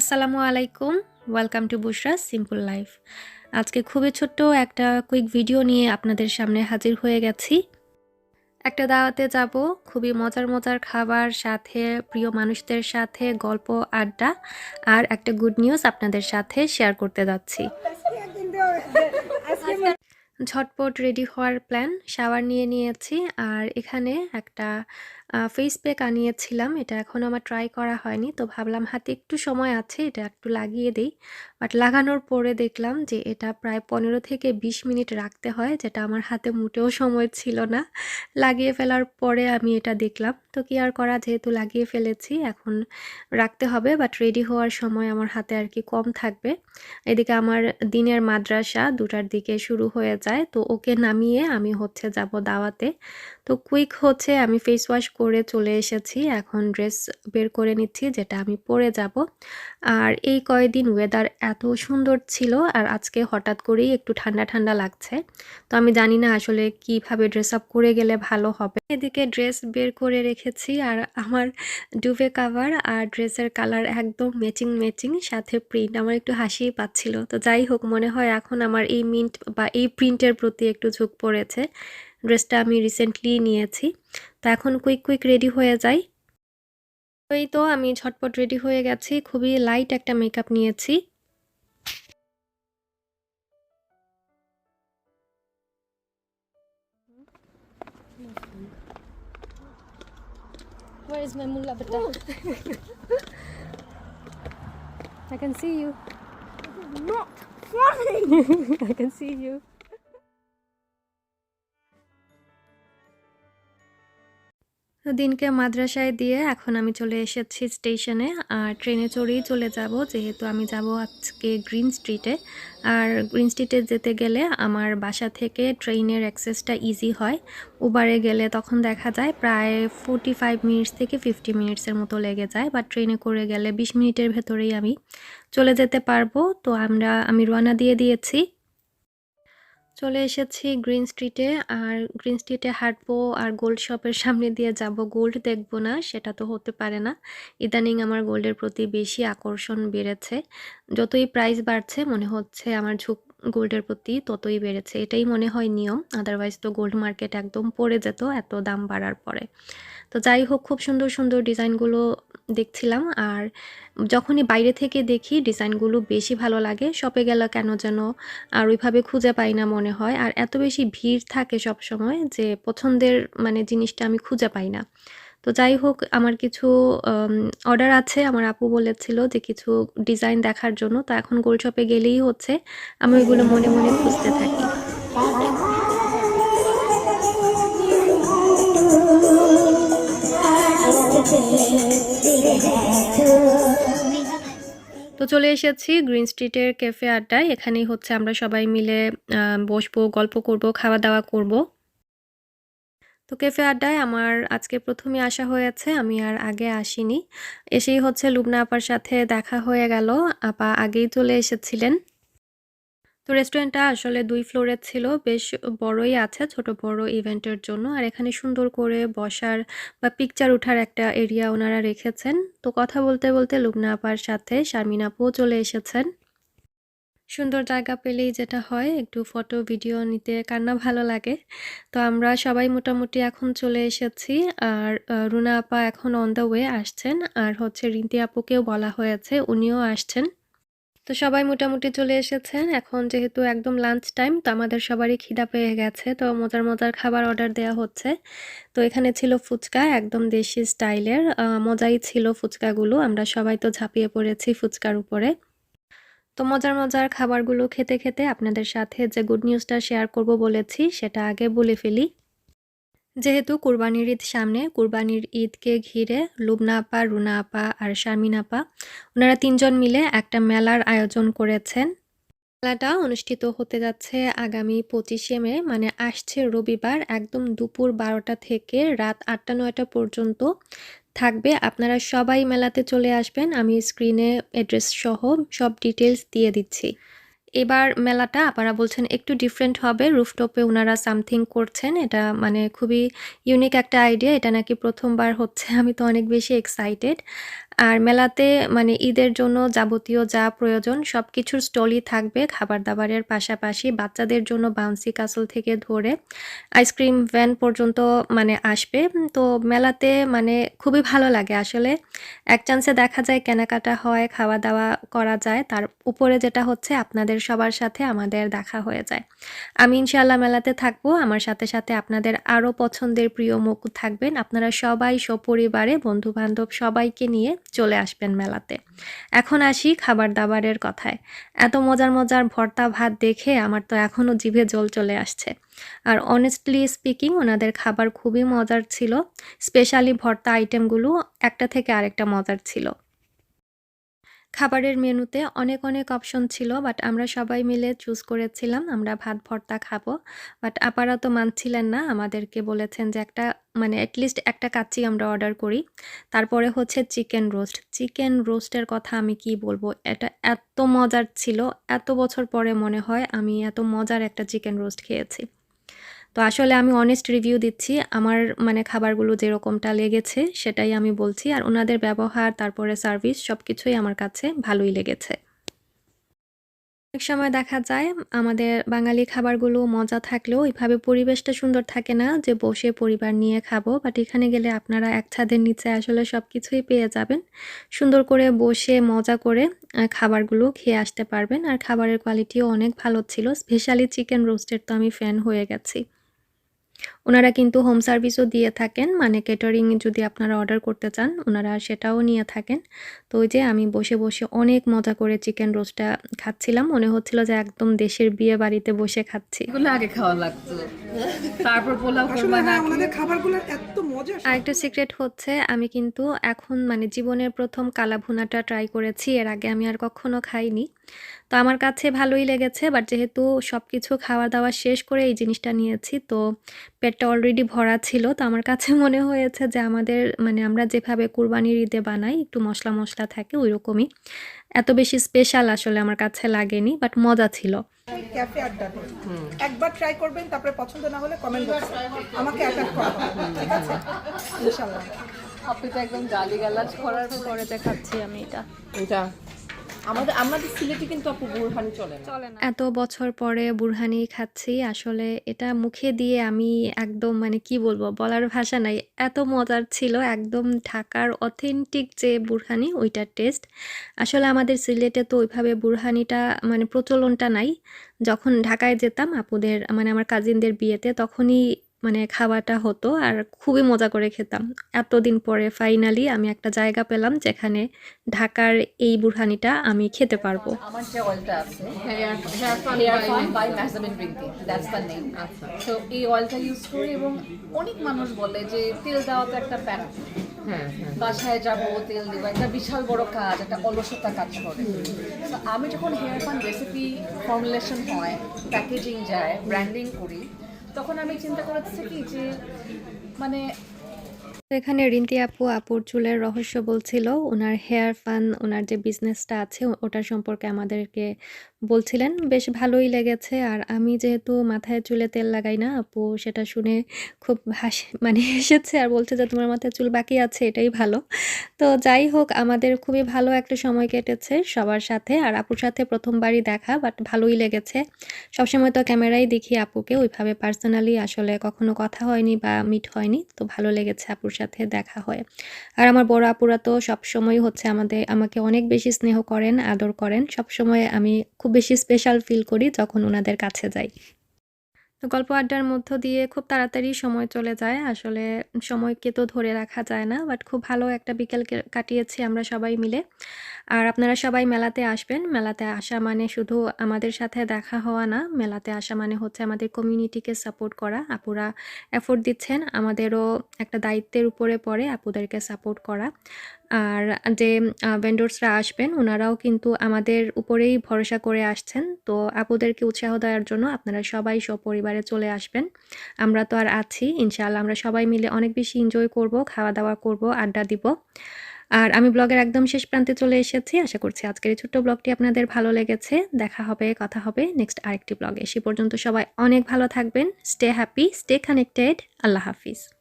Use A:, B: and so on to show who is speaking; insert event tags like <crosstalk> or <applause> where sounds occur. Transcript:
A: আসসালামু আলাইকুম। Welcome to Bushra simple life আজকে খুবই ছোট্ট একটা কুইক ভিডিও নিয়ে আপনাদের সামনে হাজির হয়ে গেছি। একটা দাওয়াতে যাব, খুবই মজার মজার খাবার, সাথে প্রিয় মানুষদের সাথে গল্প, আড্ডা, আর একটা গুড নিউজ আপনাদের সাথে শেয়ার করতে যাচ্ছি। ঝটপট রেডি হওয়ার প্ল্যান শাওয়ার নিয়ে নিয়েছি, আর এখানে একটা ফেস প্যাক আনিয়েছিলাম, এটা এখন আমার ট্রাই করা হয়নি, তো ভাবলাম হাতে একটু সময় আছে, এটা একটু লাগিয়ে দিই। বাট লাগানোর পরে দেখলাম যে এটা প্রায় পনেরো থেকে বিশ মিনিট রাখতে হয়, যেটা আমার হাতে মোটেও সময় ছিল না। লাগিয়ে ফেলার পরে আমি এটা দেখলাম, তো কি আর করা, যেহেতু লাগিয়ে ফেলেছি, এখন রাখতে হবে বাট রেডি হওয়ার সময় আমার হাতে আর কি কম থাকবে। এদিকে আমার দিনের মাদ্রাসা দুটার দিকে শুরু হয়ে যায়, তো ওকে নামিয়ে আমি হচ্ছে যাব দাওয়াতে। তো কুইক হচ্ছে আমি ফেস ওয়াশ করে চলে এসেছি। এখন ড্রেস বের করে নিচ্ছি, যেটা আমি পরে যাব। আর এই কয়েকদিন ওয়েদার এত সুন্দর ছিল আর আজকে হঠাৎ করেই একটু ঠান্ডা ঠান্ডা লাগছে। তো আমি জানি না আসলে কীভাবে ড্রেস আপ করে গেলে ভালো হবে। এদিকে ড্রেস বের করে রেখেছি আর আমার ডুবে কাভার আর ড্রেসের কালার একদম ম্যাচিং ম্যাচিং সাথে প্রিন্ট আমার একটু হাসিই পাচ্ছিল। তো যাই হোক, মনে হয় এখন আমার এই মিন্ট বা এই প্রিন্টের প্রতি একটু ঝোঁক পড়েছে। ড্রেসটা আমি রিসেন্টলি নিয়েছি তো এখন কুইক কুইক রেডি হয়ে যাই এই তো আমি ঝটপট রেডি হয়ে গেছি খুবই লাইট একটা মেকআপ নিয়েছি
B: Where is my mullah bata? I can see you.
C: not funny. <laughs>
B: I can see you.
A: তো দিনকে মাদ্রাসায় দিয়ে এখন আমি চলে এসেছি স্টেশনে, আর ট্রেনে চড়েই চলে যাব, যেহেতু আমি যাব আজকে গ্রিন স্ট্রিটে। আর গ্রিন স্ট্রিটে যেতে গেলে আমার বাসা থেকে ট্রেনের অ্যাক্সেসটা ইজি হয়। উবারে গেলে তখন দেখা যায় প্রায় ফোর্টি ফাইভ মিনিটস থেকে ফিফটি মিনিটসের মতো লেগে যায়, বা ট্রেনে করে গেলে বিশ মিনিটের ভেতরেই আমি চলে যেতে পারব। তো আমরা, আমি রওনা দিয়ে দিয়েছি। চলে এসেছি গ্রিন স্ট্রিটে আর গ্রিন স্ট্রিটে হাঁটবো আর গোল্ড শপের সামনে দিয়ে যাব। গোল্ড দেখব না, সেটা তো হতে পারে না। ইদানিং আমার গোল্ডের প্রতি বেশি আকর্ষণ বেড়েছে। যতই প্রাইস বাড়ছে, মনে হচ্ছে আমার ঝুঁক গোল্ডের প্রতি ততই বেড়েছে। এটাই মনে হয় নিয়ম আদারওয়াইজ তো গোল্ড মার্কেট একদম পড়ে যেত এত দাম বাড়ার পরে। তো যাই হোক, খুব সুন্দর সুন্দর ডিজাইনগুলো দেখছিলাম। আর যখনই বাইরে থেকে দেখি ডিজাইনগুলো বেশি ভালো লাগে শপে গেলে কেন যেন আর ওইভাবে খুঁজে পাই না মনে হয়। আর এত বেশি ভিড় থাকে সব সময় যে পছন্দের মানে জিনিসটা আমি খুঁজে পাই না। তো যাই হোক, আমার কিছু অর্ডার আছে। আমার আপু বলেছিল যে কিছু ডিজাইন দেখার জন্য। তো এখন গোল্ড শপে গেলেই হচ্ছে। আমি ওইগুলো মনে মনে খুঁজতে থাকি। তো চলে এসেছি গ্রিন স্ট্রিটের ক্যাফে আড্ডায়। এখানেই হচ্ছে আমরা সবাই মিলে বসবো, গল্প করব খাওয়া দাওয়া করব। তো ক্যাফে আড্ডায় আমার আজকে প্রথমে আসা হয়েছে আমি আর আগে আসিনি। এসেই হচ্ছে লুবনা আপার সাথে দেখা হয়ে গেল। আপা আগেই চলে এসেছিলেন। তো রেস্টুরেন্টটা আসলে দুই ফ্লোরের ছিল, বেশ বড়ই আছে, ছোট বড় ইভেন্টের জন্য। আর এখানে সুন্দর করে বসার বা পিকচার ওঠার একটা এরিয়া ওনারা রেখেছেন। তো কথা বলতে বলতে লুবনা আপার সাথে শারমিন আপুও চলে এসেছেন। সুন্দর জায়গা পেলেই যেটা হয়, একটু ফটো ভিডিও নিতে কান্না ভালো লাগে। তো আমরা সবাই মোটামুটি এখন চলে এসেছি। আর রুনা আপা এখন অন দ্য ওয়ে আসছেন। আর হচ্ছে রিন্তি আপুকেও বলা হয়েছে, উনিও আসছেন। তো সবাই মোটামুটি চলে এসেছেন। এখন যেহেতু একদম লাঞ্চ টাইম তো আমাদের সবারই খিদা পেয়ে গেছে। তো মজার মজার খাবার অর্ডার দেওয়া হচ্ছে। তো এখানে ছিল ফুচকা, একদম দেশি স্টাইলের মজাই ছিল ফুচকাগুলো। আমরা সবাই তো ঝাঁপিয়ে পড়েছি ফুচকার উপরে। তো মজার মজার খাবারগুলো খেতে খেতে আপনাদের সাথে যে গুড নিউজটা শেয়ার করব বলেছি, সেটা আগে বলে ফেলি। যেহেতু কুরবানির ঈদ সামনে, কুরবানির ঈদকে ঘিরে লুবনা আপা রুনা আপা আর শারমিন আপা ওনারা তিনজন মিলে একটা মেলার আয়োজন করেছেন। মেলাটা অনুষ্ঠিত হতে যাচ্ছে আগামী পঁচিশে মে মানে আসছে রবিবার একদম দুপুর বারোটা থেকে রাত আটটা নয়টা পর্যন্ত থাকবে। আপনারা সবাই মেলাতে চলে আসবেন। আমি স্ক্রিনে অ্যাড্রেস সহ সব ডিটেলস দিয়ে দিচ্ছি। এবার মেলাটা আপনারা বলছেন একটু ডিফারেন্ট হবে রুফটপে ওনারা সামথিং করছেন, এটা মানে খুবই ইউনিক একটা আইডিয়া এটা নাকি প্রথমবার হচ্ছে, আমি তো অনেক বেশি এক্সাইটেড আর মেলাতে মানে ঈদের জন্য যাবতীয় যা প্রয়োজন সব কিছুর স্টলই থাকবে খাবার দাবারের পাশাপাশি বাচ্চাদের জন্য বাউন্সি কাসল থেকে ধরে আইসক্রিম ভ্যান পর্যন্ত মানে আসবে। তো মেলাতে মানে খুবই ভালো লাগে। আসলে এক চান্সে দেখা যায়, কেনাকাটা হয় খাওয়া দাওয়া করা যায়, তার উপরে যেটা হচ্ছে আপনাদের সবার সাথে আমাদের দেখা হয়ে যায়। আমি ইনশাআল্লাহ মেলাতে থাকব। আমার সাথে সাথে আপনাদের আরও পছন্দের প্রিয় মুখ থাকবেন। আপনারা সবাই সপরিবারে বন্ধু বান্ধব সবাইকে নিয়ে চলে আসবেন মেলাতে। এখন আসি খাবার দাবারের কথায়। এত মজার মজার ভর্তা ভাত দেখে আমার তো এখনও জিভে জল চলে আসছে। আর অনেস্টলি স্পিকিং ওনাদের খাবার খুবই মজার ছিল। স্পেশালি ভর্তা আইটেমগুলো একটা থেকে আরেকটা মজার ছিল। খাবারের মেনুতে অনেক অনেক অপশন ছিল বাট আমরা সবাই মিলে চুজ করেছিলাম, আমরা ভাত, ভর্তা খাব। বাট আপারা তো মানছিলেন না, আমাদেরকে বলেছেন যে একটা মানে অ্যাটলিস্ট একটা কাচ্চি আমরা অর্ডার করি। তারপরে হচ্ছে চিকেন রোস্ট চিকেন রোস্টের কথা আমি কি বলব? এটা এত মজার ছিল, এত বছর পরে মনে হয় আমি এত মজার একটা চিকেন রোস্ট খেয়েছি। তো আসলে আমি অনেস্ট রিভিউ দিচ্ছি। আমার মানে খাবারগুলো যেরকমটা লেগেছে সেটাই আমি বলছি। আর ওনাদের ব্যবহার, তারপরে সার্ভিস সব কিছুই আমার কাছে ভালোই লেগেছে। অনেক সময় দেখা যায় আমাদের বাঙালি খাবারগুলো মজা থাকলেও ওইভাবে পরিবেশটা সুন্দর থাকে না যে বসে পরিবার নিয়ে খাব। বাট এখানে গেলে আপনারা এক ছাদের নিচে আসলে সব কিছুই পেয়ে যাবেন। সুন্দর করে বসে মজা করে খাবারগুলো খেয়ে আসতে পারবেন। আর খাবারের কোয়ালিটিও অনেক ভালো ছিল। স্পেশালি চিকেন রোস্টের তো আমি ফ্যান হয়ে গেছি। ওনারা কিন্তু হোম সার্ভিসও দিয়ে থাকেন মানে কেটারিং যদি আপনারা অর্ডার করতে চান ওনারা সেটাও নিয়ে থাকেন। তো ওই যে আমি বসে বসে অনেক মজা করে চিকেন রোস্টটা খাচ্ছিলাম। মনে হচ্ছিল যে একদম দেশের বিয়ে বাড়িতে বসে খাচ্ছি।
D: এগুলো আগে খাওয়া লাগতো। তারপর পোলাও নাকি
E: এত মজা
A: আরেকটা সিক্রেট হচ্ছে আমি কিন্তু এখন মানে জীবনের প্রথম কালা ভুনাটা ট্রাই করেছি এর আগে আমি আর কখনো খাইনি। তো আমার কাছে ভালোই লেগেছে বাট যেহেতু সব কিছু খাওয়া দাওয়া শেষ করে এই জিনিসটা নিয়েছি তো পেটটা অলরেডি ভরা ছিল তো আমার কাছে <laughs> মনে হয়েছে যে আমাদের মানে আমরা যেভাবে কুরবানির ঈদে বানাই একটু মশলা মশলা থাকে ওই রকমই এত বেশি স্পেশাল আসলে আমার কাছে লাগেনি বাট মজা ছিল।
E: ক্যাফে আড্ডা একবার ট্রাই করবেন তারপরে পছন্দ না হলে কমেন্ট বক্সে আমাকে অ্যাটাক করা ঠিক আছে? ইনশাআল্লাহ।
D: আপনি তো একদম গালি গালাজ করার
B: পরে দেখাচ্ছি আমি এটা।
D: এটা? আমাদের আমাদের সিলেটে কিন্তু আপু বুরহানি চলে না।
B: চলে
A: এত বছর পরে বুরহানি খাচ্ছি আসলে এটা মুখে দিয়ে আমি একদম মানে কি বলব বলার ভাষা নাই এত মজার ছিল একদম ঢাকার অথেন্টিক যে বুরহানি ওইটার টেস্ট আসলে আমাদের সিলেটে তো ওইভাবে বুরহানিটা মানে প্রচলনটা নাই। যখন ঢাকায় যেতাম আপুদের মানে আমার কাজিনদের বিয়েতে তখনই মানে খাওয়াটা হতো আর খুবই মজা করে খেতাম। এতদিন পরে ফাইনালি আমি একটা জায়গা পেলাম যেখানে ঢাকার এই বুরহানিটা আমি খেতে পারব।
D: আমার যে অয়েলটা আছে তো এই অয়েলটা ইউজ করি এবং অনেক মানুষ বলে যে তেল দেওয়া তো একটা প্যান বাসায় যাব তেল দেবো একটা বিশাল বড় কাজ একটা অলসতা কাজ করে। আমি যখন হেয়ার ফান রেসিপি ফর্মুলেশন হয় প্যাকেজিং যায় ব্র্যান্ডিং করি তখন আমি চিন্তা করেছি কি যে মানে
A: তো এখানে রিন্তি আপু আপুর চুলের রহস্য বলছিল, ওনার হেয়ার ফান ওনার যে বিজনেসটা আছে ওটা সম্পর্কে আমাদেরকে বলছিলেন। বেশ ভালোই লেগেছে। আর আমি যেহেতু মাথায় চুলে তেল লাগাই না, আপু সেটা শুনে খুব হাসি মানে এসেছে আর বলছে যে, তোমার মাথায় চুল বাকি আছে, এটাই ভালো। তো যাই হোক, আমাদের খুবই ভালো একটা সময় কেটেছে সবার সাথে। আর আপুর সাথে প্রথমবারই দেখা বাট ভালোই লেগেছে। সবসময় তো ক্যামেরাই দেখি আপুকে, ওইভাবে পার্সোনালি আসলে কখনো কথা হয়নি বা মিট হয়নি, তো ভালো লেগেছে আপুর সাথে দেখা হয়। আর আমার বড় আপুরা তো সবসময় হচ্ছে আমাদের, আমাকে অনেক বেশি স্নেহ করেন, আদর করেন। সবসময় আমি খুব বেশি স্পেশাল ফিল করি যখন ওনাদের কাছে যাই। তো গল্প আড্ডার মধ্য দিয়ে খুব তাড়াতাড়ি সময় চলে যায়। আসলে সময়কে তো ধরে রাখা যায় না বাট খুব ভালো একটা বিকেল কাটিয়েছি আমরা সবাই মিলে। আর আপনারা সবাই মেলাতে আসবেন। মেলাতে আসা মানে শুধু আমাদের সাথে দেখা হওয়া না, মেলাতে আসা মানে হচ্ছে আমাদের কমিউনিটিকে সাপোর্ট করা। আপুরা এফোর্ট দিচ্ছেন, আমাদেরও একটা দায়িত্বের উপরে পড়ে, আপুদেরকে সাপোর্ট করা। আর যে ভেন্ডর্সরা আসবেন, ওনারাও কিন্তু আমাদের উপরেই ভরসা করে আসছেন। তো আপুদেরকে উৎসাহ দেওয়ার জন্য আপনারা সবাই সপরিবারে চলে আসবেন। আমরা তো আর আছি, ইনশাআল্লাহ আমরা সবাই মিলে অনেক বেশি এনজয় করব খাওয়া দাওয়া করব, আড্ডা দিব। আর আমি ব্লগের একদম শেষ প্রান্তে চলে এসেছি। আশা করছি আজকের এই ছোট্ট ব্লগটি আপনাদের ভালো লেগেছে। দেখা হবে, কথা হবে নেক্সট আরেকটি ব্লগে। সে পর্যন্ত সবাই অনেক ভালো থাকবেন স্টে হ্যাপি স্টে কানেক্টেড আল্লাহ হাফিজ।